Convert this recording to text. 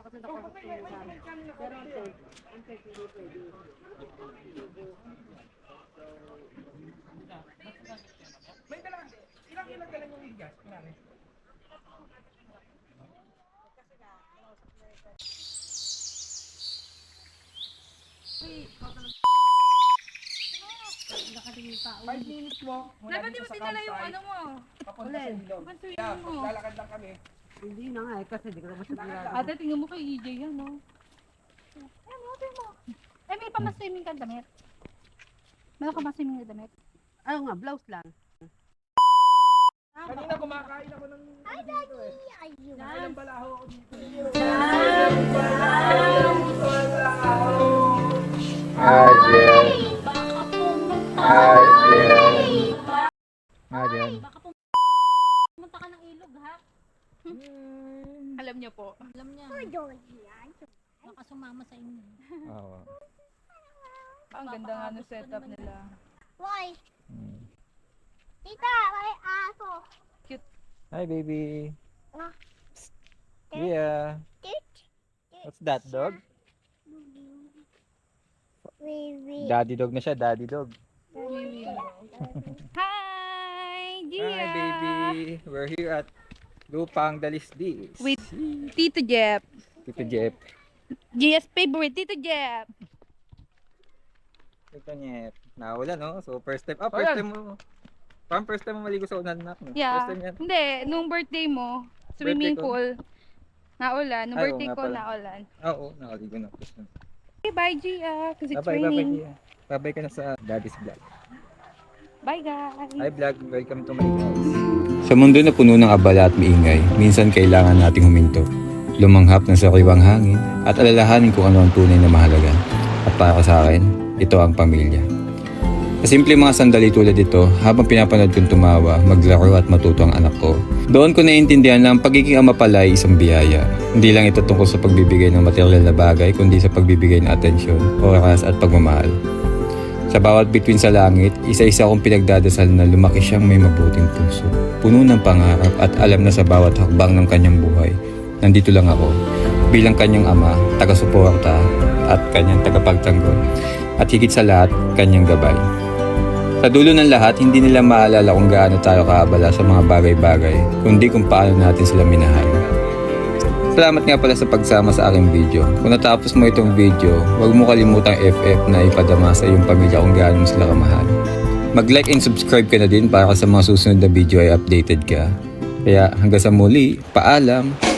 kasi nakakasama. Pero ang third, ang third hindi pwede. May dala, ilang ilang dala yung bigas? Marami. Five minutes mo. Dapat di mo sa dinala yung ano mo. Papunta sa ilog. Mo? lalakad lang kami. Hindi na nga eh, kasi di ko naman siya dinala. Ate, tingnan mo kay EJ yan, no? Ano, tingnan mo. Eh, may pa swimming ka damit? Meron ka ba swimming na damit? Ano nga, blouse lang. Kanina kumakain ako ng dito eh. Kailan pala ako dito. Adrian. Adrian. Adrian. Baka pumunta ka ng ilog, ha? Alam niyo po. Alam niya. Baka sumama sa inyo. Oo. Ang ganda nga ng setup nila. Boy, Mm. tita, may aso. Hi, baby. Ah. Yeah. What's that, dog? Baby. Daddy dog na siya, daddy dog. Hi, Hi, baby. We're here at Lupang Dalisdis. With Tito Jeff. Tito Jeff. Gia's favorite, Tito Jeff. Tito Jeff. Nawala, no? So, first time. Ah, first Ayan. time mo. Parang first time mo maligo sa unan na. No? Yeah. First time yan. Hindi, nung birthday mo, swimming Birthday pool, naulan. Nung Ay, birthday ko, pala. naulan. Ah, Oo, nakaligo na. First. Okay, bye, Gia. Kasi it's bye-bye. raining. Gia. Bye-bye ka na sa Daddy's Vlog. Bye, guys. Hi vlog, welcome to my guys. Sa mundo na puno ng abala at maingay, minsan kailangan nating huminto. Lumanghap ng sariwang hangin at alalahanin kung ano ang tunay na mahalaga. At para sa akin, ito ang pamilya. Sa simple mga sandali tulad ito, habang pinapanood kong tumawa, maglaro at matuto ang anak ko. Doon ko naiintindihan na ang pagiging ama pala ay isang biyaya. Hindi lang ito tungkol sa pagbibigay ng material na bagay, kundi sa pagbibigay ng atensyon, oras at pagmamahal. Sa bawat bituin sa langit, isa-isa kong pinagdadasal na lumaki siyang may mabuting puso. Puno ng pangarap at alam na sa bawat hakbang ng kanyang buhay. Nandito lang ako, bilang kanyang ama, taga-suporta at kanyang tagapagtanggol. At higit sa lahat, kanyang gabay. Sa dulo ng lahat, hindi nila maalala kung gaano tayo kaabala sa mga bagay-bagay, kundi kung paano natin sila minahal. Salamat nga pala sa pagsama sa aking video. Kung natapos mo itong video, huwag mo kalimutang FF na ipadama sa iyong pamilya kung gaano mo sila kamahal. Mag-like and subscribe ka na din para sa mga susunod na video ay updated ka. Kaya hanggang sa muli, paalam!